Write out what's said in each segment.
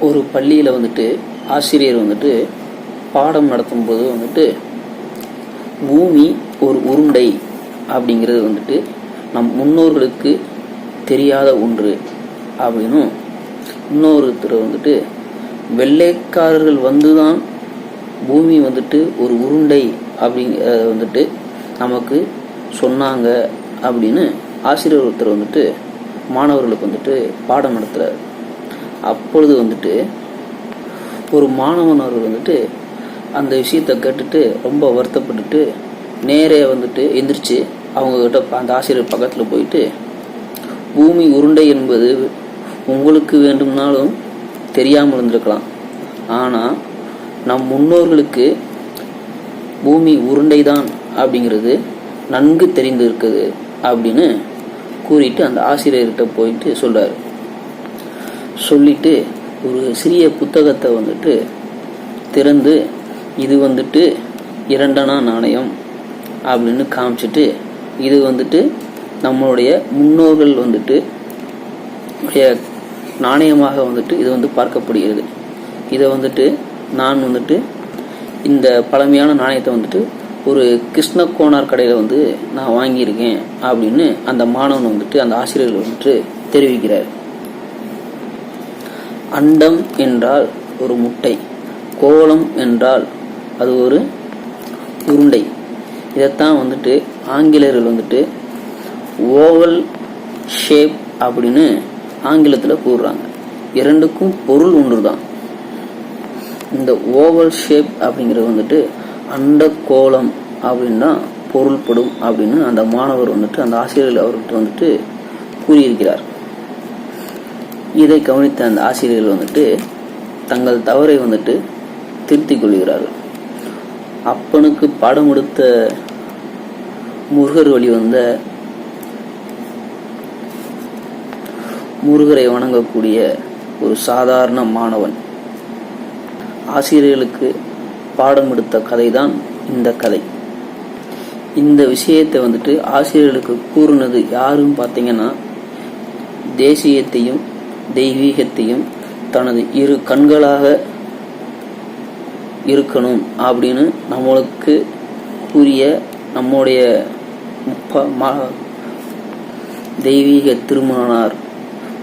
ஒரு பள்ளியில் வந்துட்டு ஆசிரியர் வந்துட்டு பாடம் நடத்தும்போது வந்துட்டு பூமி ஒரு உருண்டை அப்படிங்கிறது வந்துட்டு நம் முன்னோர்களுக்கு தெரியாத ஒன்று அப்படின்னும் இன்னொருத்தர் வந்துட்டு வெள்ளைக்காரர்கள் வந்து தான் பூமி வந்துட்டு ஒரு உருண்டை அப்படிங்கிறத வந்துட்டு நமக்கு சொன்னாங்க அப்படின்னு ஆசிரியர் ஒருத்தர் வந்துட்டு மாணவர்களுக்கு வந்துட்டு பாடம் நடத்துகிறார் அப்பொழுது வந்துட்டு ஒரு மாணவன் வந்துட்டு அந்த விஷயத்தை கேட்டுட்டு ரொம்ப வருத்தப்பட்டுட்டு நேரே வந்துட்டு எந்திரிச்சு அவங்கக்கிட்ட அந்த ஆசிரியர் பக்கத்தில் போயிட்டு பூமி உருண்டை என்பது உங்களுக்கு வேண்டும்னாலும் தெரியாமல் இருந்திருக்கலாம். ஆனால் நம் முன்னோர்களுக்கு பூமி உருண்டை தான் அப்படிங்கிறது நன்கு தெரிந்திருக்குது அப்படின்னு கூறிட்டு அந்த ஆசிரியர்கிட்ட போயிட்டு சொல்கிறார் சொல்லிட்டு ஒரு சிறிய புத்தகத்தை வந்துட்டு திறந்து இது வந்துட்டு இரண்டனா நாணயம் அப்படின்னு காமிச்சிட்டு இது வந்துட்டு நம்மளுடைய முன்னோர்கள் வந்துட்டு உடைய நாணயமாக வந்துட்டு இது வந்து பார்க்கப்படுகிறது. இதை வந்துட்டு நான் வந்துட்டு இந்த பழமையான நாணயத்தை வந்துட்டு ஒரு கிருஷ்ண கோனார் கடையில் வந்து நான் வாங்கியிருக்கேன் அப்படின்னு அந்த மாணவன் வந்துட்டு அந்த ஆசிரியர்கள் வந்துட்டு தெரிவிக்கிறார். அண்டம் என்றால் ஒரு முட்டை கோலம் என்றால் அது ஒரு உருண்டை. இதைத்தான் வந்துட்டு ஆங்கிலேயர்கள் வந்துட்டு ஓவல் ஷேப் அப்படின்னு ஆங்கிலத்தில் கூறுறாங்க. இரண்டுக்கும் பொருள் ஒன்று தான் இந்த ஓவல் ஷேப் அப்படிங்கிறது வந்துட்டு அண்ட கோலம் அப்படின்னா பொருள்படும் அப்படின்னு அந்த மாணவர் வந்துட்டு அந்த ஆசிரியர்கள் அவர்கிட்ட வந்துட்டு கூறியிருக்கிறார். இதை கவனித்த அந்த ஆசிரியர்கள் வந்துட்டு தங்கள் தவறை வந்துட்டு திருத்திக் கொள்கிறார்கள். அப்பனுக்கு பாடம் எடுத்த முருகர் வழி வந்த முருகரை வணங்கக்கூடிய ஒரு சாதாரண மாணவன். ஆசிரியர்களுக்கு பாடம் எடுத்த கதை தான் இந்த கதை. இந்த விஷயத்தை வந்துட்டு ஆசிரியர்களுக்கு கூறுனது யாருன்னு பார்த்தீங்கன்னா தேசியத்தையும் தெய்வீகத்தையும் தனது இரு கண்களாக இருக்கணும் அப்படின்னு நம்மளுக்கு கூறிய நம்முடைய முப்ப மா தெய்வீக திருமணனார்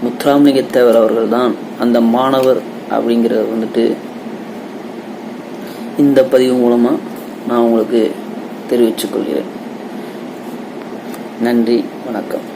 முத்துராமலிங்கத்தேவர் அவர்கள் தான் அந்த மாணவர் அப்படிங்கிறத வந்துட்டு இந்த பதிவு மூலமாக நான் உங்களுக்கு தெரிவித்துக் கொள்கிறேன் நன்றி வணக்கம்.